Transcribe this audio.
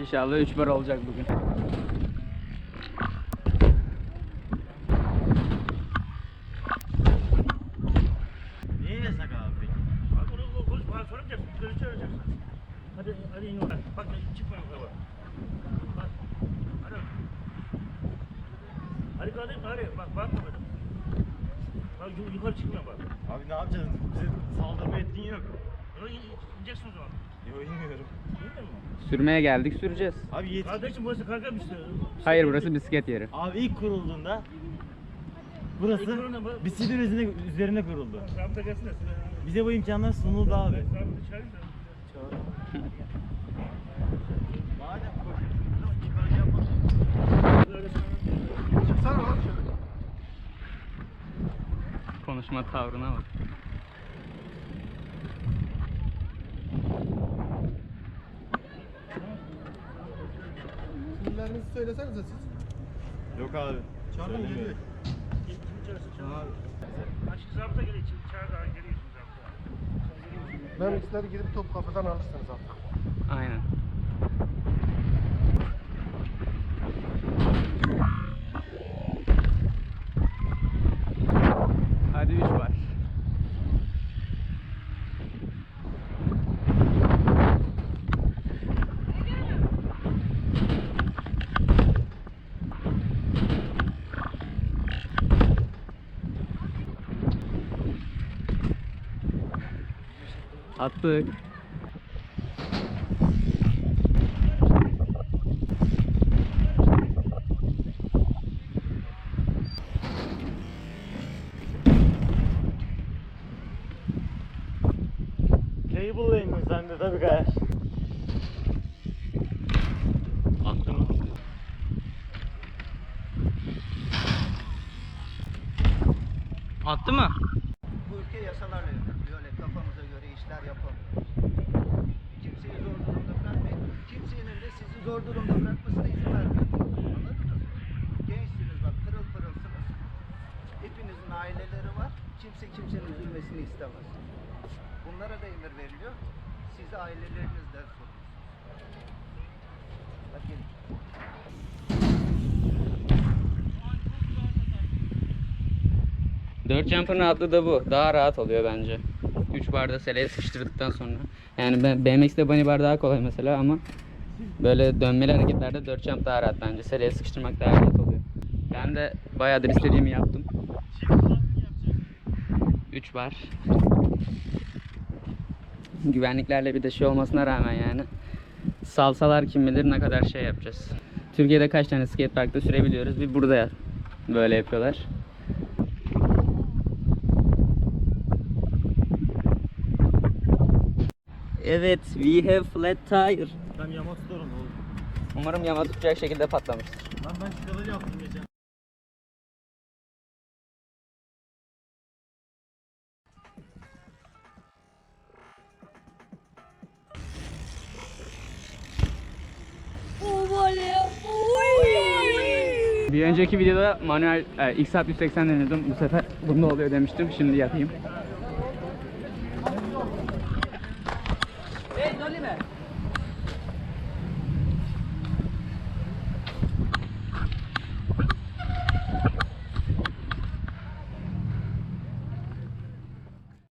İnşallah 3 bar olacak bugün. Yasak abi peki? Bak onu onu konuş bana. Yukarı çağıracaksın. Hadi hadi in oradan. Bak çıkma yukarı. Bak. Hadi. Hadi. Bak bakma bana. Bak yu- yukarı çıkma bak. Abi ne yapacaksın? Bize saldırma etkin yok. Yok in- ineceksin o zaman. Yo inmiyorum. İnmiyor? Sürmeye geldik süreceğiz. Abi yet. Kardeşim burası kanka bir şey. Hayır burası bisiklet yeri. Abi ilk kurulduğunda burası bisikletin üzerine, üzerine kuruldu. Rabıta gelsin de. Bize bu imkanlar sunuldu abi. Konuşma tavrına bak. Söylesenize siz. Yok abi. Çağırın geliyor. Aşkı zabıta geliyor. Çağır daha geliyorsun zabıta. Ben ister gidip top kapıdan alırsınız artık. Aynen. Hadi 3 var. Attık. Cable lane sen de tabii kayar. Attı mı? Attı mı? Bu ülke yasalarla yönetiliyor. Zor durumda bırakmasına izin vermeyin. Anladınız mı? Gençsiniz bak pırıl pırılsınız. Hepinizin aileleri var. Kimse kimsenin üzülmesini istemez. Bunlara da emir veriliyor. Siz de ailelerinizden sorun. Hadi gelin. Dört jumper'ın rahatlığı da bu. Daha rahat oluyor bence. 3 barda seleye sıkıştırdıktan sonra. Yani ben BMX'de bunny bar daha kolay mesela ama böyle dönmeli hareketlerde 4 jump daha rahat bence. Seleye sıkıştırmak daha rahat oluyor. Ben de bayağıdır istediğimi yaptım. 3 bar. Güvenliklerle bir de şey olmasına rağmen yani salsalar kim bilir ne kadar şey yapacağız. Türkiye'de kaç tane skateparkta sürebiliyoruz. Bir burada böyle yapıyorlar. Evet, we have flat tire. Ben yama tutarım oğlum. Umarım yama tutacak şekilde patlamıştır. Lan ben şu kadar yaptım geçen. Bir önceki videoda manuel e, X 180 denedim. Bu sefer bunda oluyor demiştim. Şimdi yapayım. Hey Dolly.